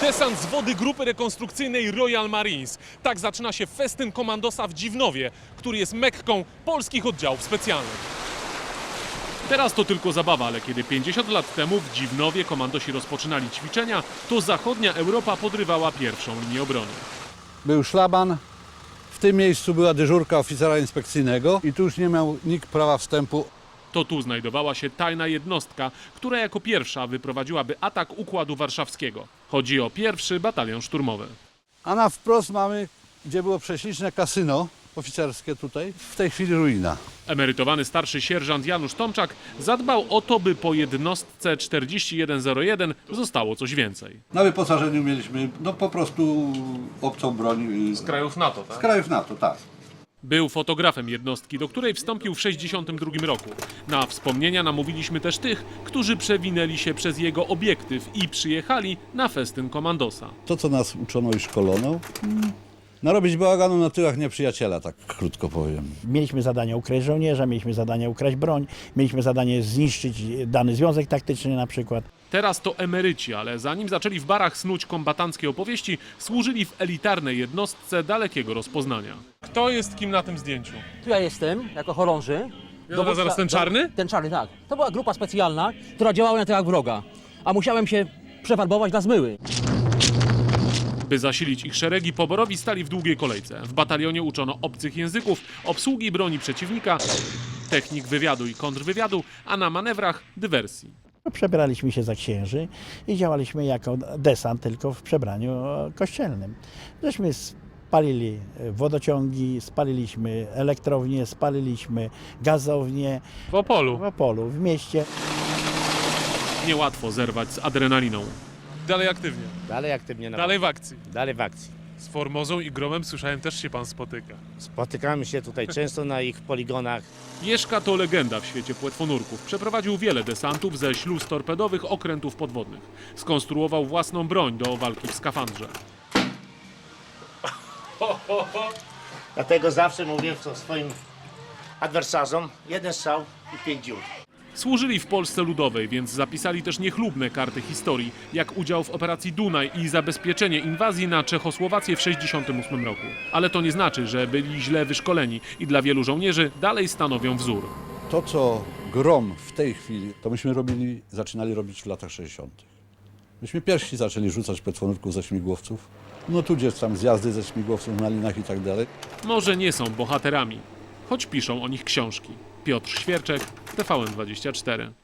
Desant z wody grupy rekonstrukcyjnej Royal Marines. Tak zaczyna się festyn komandosa w Dziwnowie, który jest mekką polskich oddziałów specjalnych. Teraz to tylko zabawa, ale kiedy 50 lat temu w Dziwnowie komandosi rozpoczynali ćwiczenia, to zachodnia Europa podrywała pierwszą linię obrony. Był szlaban, w tym miejscu była dyżurka oficera inspekcyjnego i tu już nie miał nikt prawa wstępu. To tu znajdowała się tajna jednostka, która jako pierwsza wyprowadziłaby atak Układu Warszawskiego. Chodzi o pierwszy batalion szturmowy. A na wprost mamy, gdzie było prześliczne kasyno oficerskie tutaj, w tej chwili ruina. Emerytowany starszy sierżant Janusz Tomczak zadbał o to, by po jednostce 4101 zostało coś więcej. Na wyposażeniu mieliśmy no po prostu obcą broń y, z krajów NATO, tak? krajów NATO, tak. Był fotografem jednostki, do której wstąpił w 62 roku. Na wspomnienia namówiliśmy też tych, którzy przewinęli się przez jego obiektyw i przyjechali na festyn komandosa. To, co nas uczono i szkolono, mm, narobić bałaganu na tyłach nieprzyjaciela, tak krótko powiem. Mieliśmy zadanie ukraść żołnierza, mieliśmy zadanie ukraść broń, mieliśmy zadanie zniszczyć dany związek taktyczny na przykład. Teraz to emeryci, ale zanim zaczęli w barach snuć kombatanckie opowieści, służyli w elitarnej jednostce dalekiego rozpoznania. Kto jest kim na tym zdjęciu? Tu ja jestem, jako chorąży. Dowódca- zaraz ten czarny? Ten czarny, tak. To była grupa specjalna, która działała na tyłach wroga. A musiałem się przefarbować na zmyły. By zasilić ich szeregi, poborowi stali w długiej kolejce. W batalionie uczono obcych języków, obsługi broni przeciwnika, technik wywiadu i kontrwywiadu, a na manewrach dywersji. Przebieraliśmy się za księży i działaliśmy jako desant, tylko w przebraniu e, kościelnym. Żeśmy spalili e, wodociągi, spaliliśmy elektrownie, spaliliśmy gazownie W Opolu. w Opolu, w mieście. Niełatwo zerwać z adrenaliną. Dalej aktywnie. Dalej aktywnie na Dalej w akcji. dalej w akcji. Z Formozą i Gromem słyszałem też się pan spotyka. Spotykamy się tutaj często na ich poligonach. Jeszka to legenda w świecie płetwonurków. Przeprowadził wiele desantów ze śluz torpedowych, okrętów podwodnych. Skonstruował własną broń do walki w skafandrze. Dlatego zawsze mówię to swoim adwersarzom, jeden strzał i pięć dziur. Służyli w Polsce Ludowej, więc zapisali też niechlubne karty historii, jak udział w operacji Dunaj i zabezpieczenie inwazji na Czechosłowację w 1968 roku. Ale to nie znaczy, że byli źle wyszkoleni i dla wielu żołnierzy dalej stanowią wzór. To, co grom w tej chwili, to myśmy robili, zaczynali robić w latach 60. Myśmy pierwsi zaczęli rzucać petwonurków ze śmigłowców. No tudzież tam zjazdy ze śmigłowców na linach i tak dalej. Może nie są bohaterami, choć piszą o nich książki. Piotr Świerczek, TVN24.